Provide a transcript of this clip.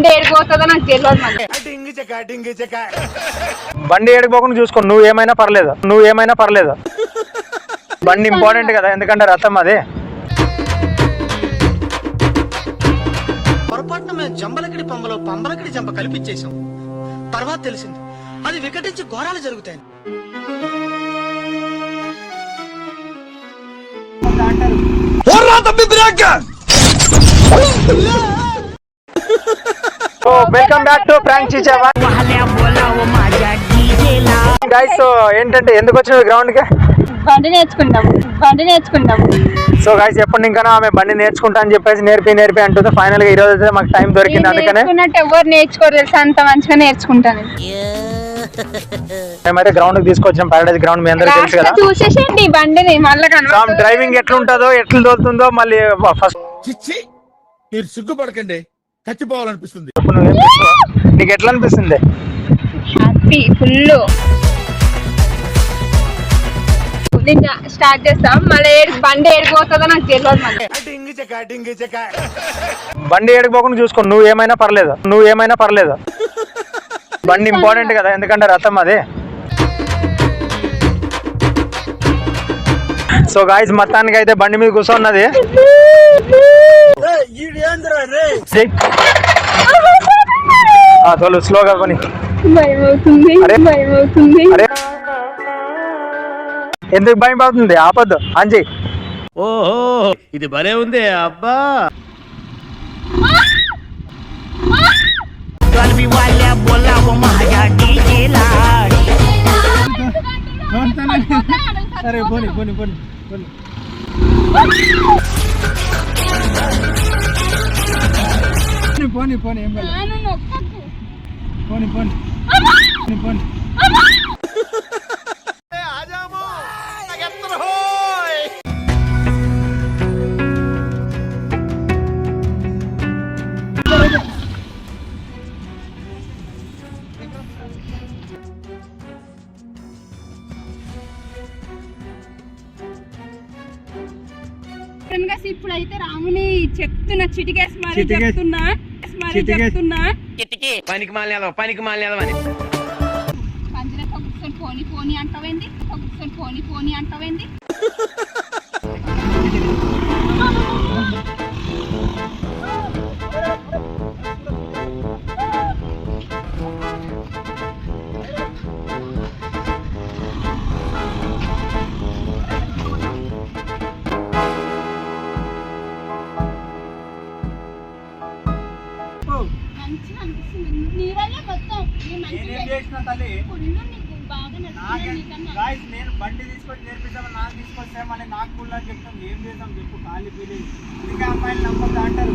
బండి ఏడిపోతుందో నాకు తెలియదు బండి ఏడిపోకుండా చూసుకో నువ్వు ఏమైనా పర్లేదు? నువ్వు ఏమైనా పర్లేదు? బండి ఇంపార్టెంట్ కదా ఎందుకంటే రథం అది. పొరపాటున మేము జంబలకిడి పంబలో పంబలకిడి జంప కల్పించేశాం. తర్వాత తెలిసింది అది వికటించి ఘోరాలు జరుగుతాయి. So welcome back to prank guys so ఏంటంటే ఎందుకు వచ్చినవి గ్రౌండ్కి? బండి నేర్చుకుంటాం బండి నేర్చుకుంటాం సో గైస్ ఎప్పటి ఇంకా ఆమె బండి నేర్చుకుంటా అని చెప్పేసి నేర్పి నేర్పి అంటుంది. ఫైనల్గా ఈ రోజు అయితే మాకు టైం దొరికింది. అందుకనే ఎవరు నేర్చుకోరు తెలుసా? అంత మంచిగా నేర్చుకుంటాను. మేమైతే గ్రౌండ్కి తీసుకొచ్చాం. పారాడైజ్ గ్రౌండ్ మీ అందరికీ తెలుసు కదా. చూసేసేయండి ఈ బండిని మళ్ళీ. డ్రైవింగ్ ఎట్లుంటుందో ఎట్లా తోలుతుందో మళ్ళీ ఫస్ట్ మీరు సిగ్గుపడకండి. చచ్చిపోవాలనిపిస్తుంది. నీకు ఎట్లా అనిపిస్తుంది? హ్యాపీ ఫుల్ స్టార్ట్ చేస్తాం. మళ్ళీ ఏడు బండి ఏడిపోతుందో నాకు తెలియదు బండి ఏడిపోకుండా చూసుకో నువ్వు ఏమైనా పర్లేదు? నువ్వు ఏమైనా పర్లేదు? బండి ఇంపార్టెంట్ కదా ఎందుకంటే రథం అది. సో గాయస్ మొత్తానికి అయితే బండి మీద కూర్చున్నది ఆ, తోలు స్లోగా కొని. ఎందుకు భయం అవుతుంది ఆపద్దు. అంజీ ఓహో ఇది భలే ఉంది అబ్బా. సరే పోనీ పోనీ పోనీ పోనీ. పోనీ పోనీ ఏం పోనీ పోనీ పోనీ పోనీ ఇప్పుడు అయితే రాముని చెప్తున్నా చిటికేసి మరి చిటికేసి- చెప్తున్నా. మరి చెప్తున్నా. పనికి మాలిన పనికి మాలిన అని. కూర్చొని పోని పోని అంటావేంది? పోని పోని అంటావేంది? మంచిగా అనిపిస్తుంది. నీరల్లే మొత్తం నీ మంచి ఫుల్లు నీకు బాగా నచ్చింది నీకన్నా. నేను బండి తీసుకొని నేర్పిస్తామని నాకు తీసుకొస్తే మళ్ళీ నాకు కూడా చెప్తాం. ఏం చేద్దాం చెప్పు ఖాళీ ఫీలింగ్ అందుకే అమ్మాయిలు నమ్మద్దు అంటారు.